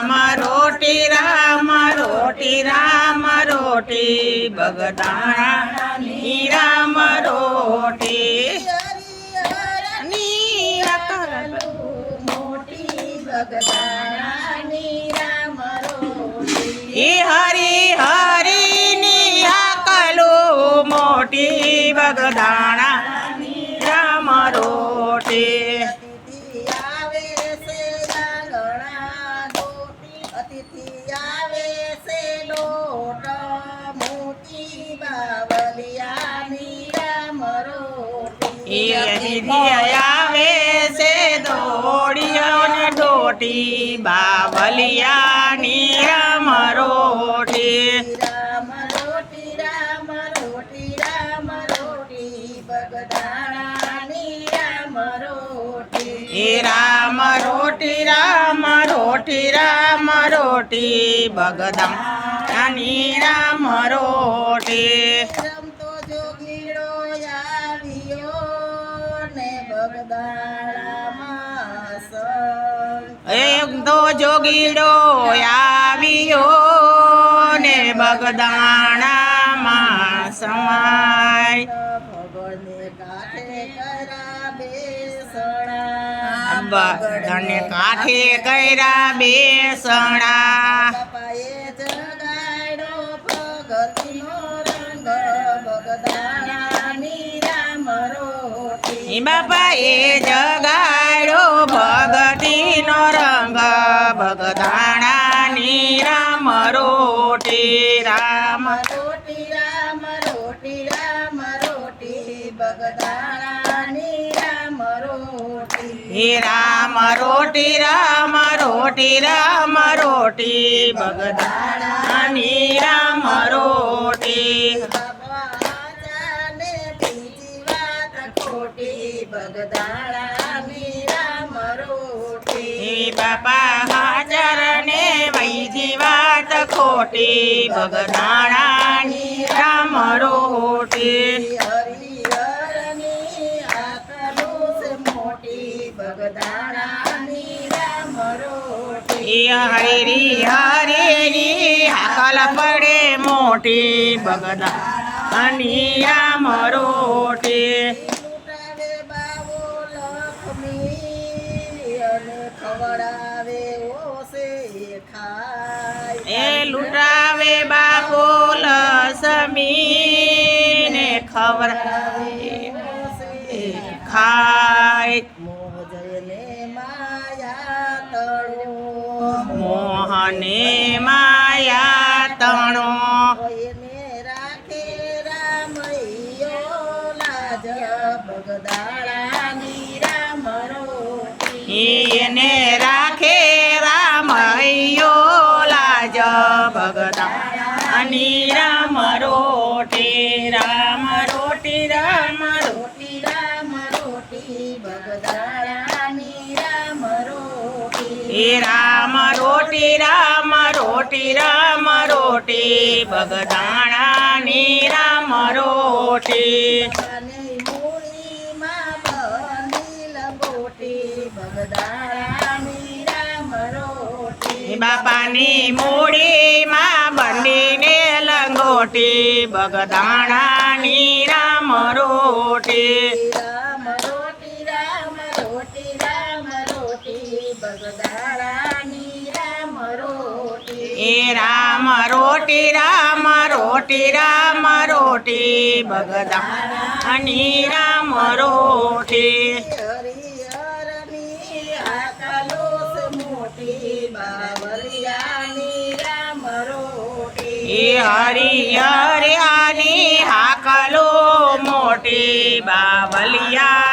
રામ રોટી રામ રોટી રામ રોટી. બગદાણાની રામ રોટી. હરી હરી ની અકલો મોટી બગદાણા રામ રોટી. આવે છે દોડીઓ ને ઢોટી બાવલિયાની રામ રોટી. રામ રોટી રામ રોટી રામ રોટી. બગદાણાની રામ રોટી. રામ રોટી રામ રોટી રામ રોટી. બગદાણાની રામ રોટી. એક તો જોગીડો આવ્યો ને બગદાણામાં સમાય. બગદાને કાંઠે કર્યા બેસણા. બાપાએ જગાડ્યો ભગતીનો રંગ. ભગદાણાની રામ રોટી રામ. રોટી રામ રોટી રામ રોટી. ભગદાણાની રામ રોટી. રામ રોટી રામ રોટી રામ રોટી. બગદાણાની રામ રોટી. ખોટી બગદાણાની રામ રોટી બાપા હાજર ને વૈજી વાત ખોટી. બગદાણાની રામ રોટી. હરિહરની આકલુસ મોટી. બગદાણાની રામ રોટી. હરી હરી હાકલ પડે મોટી. બગદાણાની રામ રોટી. ખવડાવે ઓસે ખાય. એ લૂંટાવે બાપો લસમી ને ખવડાવે ખાય. મોજને માયા તણો મોહને માયા તણો. કોઈને રાખે રામૈયો લાજ રોટી એને રાખે રામયો લાજ ભગદાની રામ રોટી રામ રોટી રામ રોટી રામ રોટી બગદાણાની રામ રોટી. રામ રોટી રામ રોટી રામ રોટી બગદાણાની રામ રોટી. બાપાની મૂડીમાં બંડીને લંગોટી બગદાણાની રામ રોટી. રામ રોટી રામ રોટી રામ રોટી બગદાણાની રામ રોટી. એ રામ રોટી રામ રોટી રામ રોટી બગદાણાની રામ રોટી. મોટી બાવલિયાની રામ રોટી. એ હરી હરિયાની હાકલો મોટી બાવલિયા